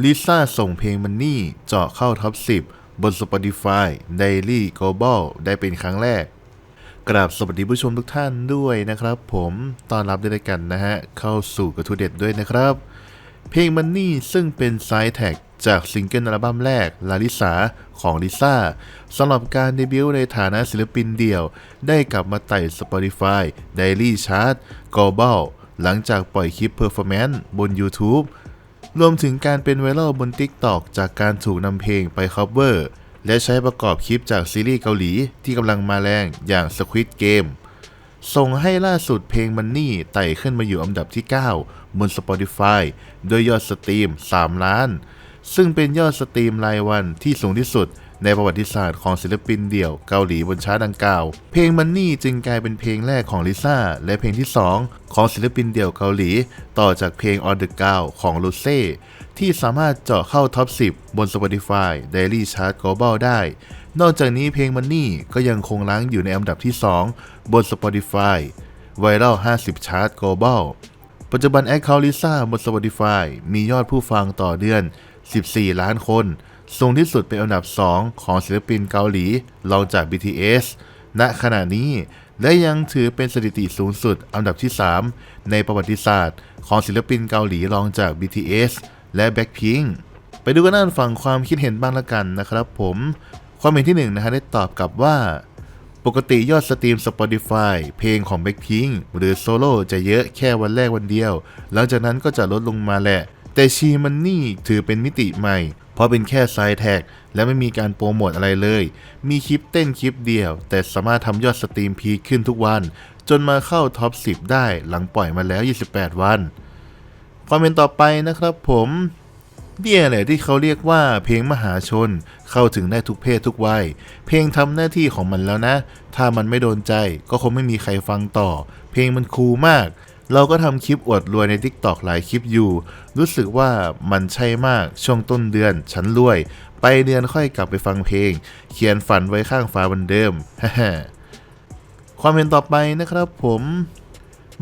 ลิซ่าส่งเพลงมันนี่เจาะเข้าท็อป 10 บน Spotify Daily Global ได้เป็นครั้งแรก กราบสวัสดีผู้ชมทุกท่านด้วยนะครับ ผมต้อนรับด้วยกันนะฮะ เข้าสู่กระทูเด็ดด้วยนะครับ เพลงมันนี่ซึ่งเป็นไซด์แท็กจากซิงเกิลอัลบั้มแรกลาลิสาของลิซ่าสำหรับการเดบิวต์ในฐานะศิลปินเดี่ยว ได้กลับมาไต่ Spotify Daily Chart Global หลังจากปล่อยคลิป Performance บน YouTube รวมถึงการเป็นไวรัลบน TikTok จากการถูกนำเพลงไปคอเวอร์ และใช้ประกอบคลิปจากซีรีส์เกาหลีที่กำลังมาแรงอย่าง Squid Game ส่งให้ล่าสุดเพลงมันนี่ไต่ขึ้นมาอยู่อันดับที่ 9 บน Spotify โดยยอดสตรีม 3 ล้าน ซึ่งเป็นยอดสตรีมรายวันที่สูงที่สุด ในประวัติศาสตร์ของศิลปินเดี่ยวเกาหลีบนชาร์ตดังกล่าว เพลงมันนี่จึงกลายเป็นเพลงแรกของลิซ่าและเพลงที่ 2 ของศิลปินเดี่ยวเกาหลี ต่อจากเพลง On the Ground ของลูเซ่ที่สามารถเจาะเข้าท็อป 10 บน Spotify Daily Chart Global ได้ นอกจากนี้เพลงมันนี่ก็ยังคงล้างอยู่ในอันดับที่ 2 บน Spotify Viral 50 Chart Global ปัจจุบันแอคเคาท์ลิซ่าบน Spotify มียอดผู้ฟังต่อเดือน 14 ล้านคน สูงที่สุดเป็นอันดับ 2 ของศิลปินเกาหลีรองจาก BTS ณขณะนี้และยังถือเป็นสถิติสูงสุดอันดับที่ 3 ในประวัติศาสตร์ ของศิลปินเกาหลีรองจาก BTS และ Blackpink ไปดูกันด้านฝั่งความคิดเห็นบ้างละกันนะครับผม ความเห็นที่1นะฮะได้ตอบกลับว่า ปกติยอดสตรีม Spotify เพลงของ Blackpink หรือโซโล่จะเยอะแค่วันแรกวันเดียว หลังจากนั้นก็จะลดลงมาแหละ แต่ชีมันนี่ถือเป็นมิติใหม่ เพราะเป็นแค่ไซด์แท็กและไม่มีการโปรโมทอะไรเลย มีคลิปเต้นคลิปเดียว แต่สามารถทำยอดสตรีมพีคขึ้นทุกวัน จนมาเข้าท็อป 10 ได้หลังปล่อยมาแล้ว 28 วันความเห็นต่อไปนะครับผมเนี่ยแหละที่เขาเรียกว่าเพลงมหาชน เข้าถึงได้ทุกเพศทุกวัย เพลงทำหน้าที่ของมันแล้วนะ ถ้ามันไม่โดนใจก็คงไม่มีใครฟังต่อ เพลงมันคูลมาก เราก็ทำคลิปอวดรวยใน TikTok หลายคลิปอยู่ รู้สึกว่ามันใช่มากช่วงต้นเดือน ฉันรวย ไปเดือนค่อยกลับไปฟังเพลง เขียนฝันไว้ข้างฟ้าวันเดิมฮ่าๆความเห็นต่อไปนะครับผม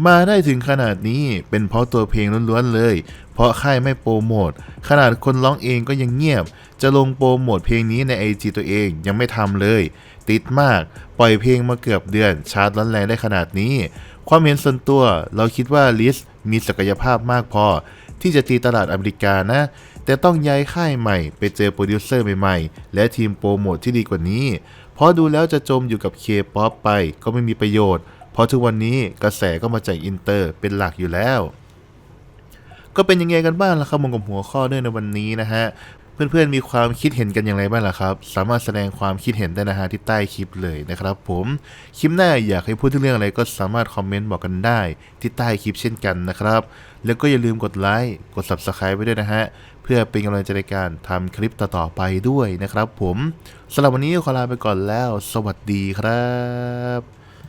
มาได้ถึงขนาดนี้เป็นเพราะตัวเพลงล้วนๆเลย เพราะค่ายไม่โปรโมท ขนาดคนร้องเองก็ยังเงียบ จะลงโปรโมทเพลงนี้ในไอจตัวเองยังไม่ทำเลย ติดมาก ปล่อยเพลงมาเกือบเดือน ชาร์ตร้อนแรงได้ขนาดนี้ ความเห็นส่วนตัวเราคิดว่าลิสมีศักยภาพมากพอ ที่จะตีตลาดอเมริกานะ แต่ต้องย้ายค่ายใหม่ ไปเจอโปรดิวเซอร์ใหม่ๆ และทีมโปรโมทที่ดีกว่านี้ เพราะดูแล้วจะจมอยู่กับเคป๊อปไปก็ไม่มีประโยชน์ เพราะทุกวันนี้กระแสก็มาจากอินเตอร์เป็นหลักอยู่แล้ว ก็เป็นยังไงกันบ้างล่ะครับมงกับหัวข้อเรื่องในวันนี้นะฮะเพื่อนๆมีความคิดเห็นกันอย่างไรบ้างล่ะครับ สามารถแสดงความคิดเห็นได้นะฮะที่ใต้คลิปเลยนะครับ ผมคลิปหน้าอยากให้พูดถึงเรื่องอะไรก็สามารถคอมเมนต์บอกกันได้ที่ใต้คลิปเช่นกันนะครับ แล้วก็อย่าลืมกดไลค์กด Subscribe ไว้ด้วยนะฮะเพื่อเป็นกำลังใจในการทำคลิปต่อๆไปด้วยนะครับ ผมสำหรับวันนี้ขอลาไปก่อนแล้ว สวัสดีครับ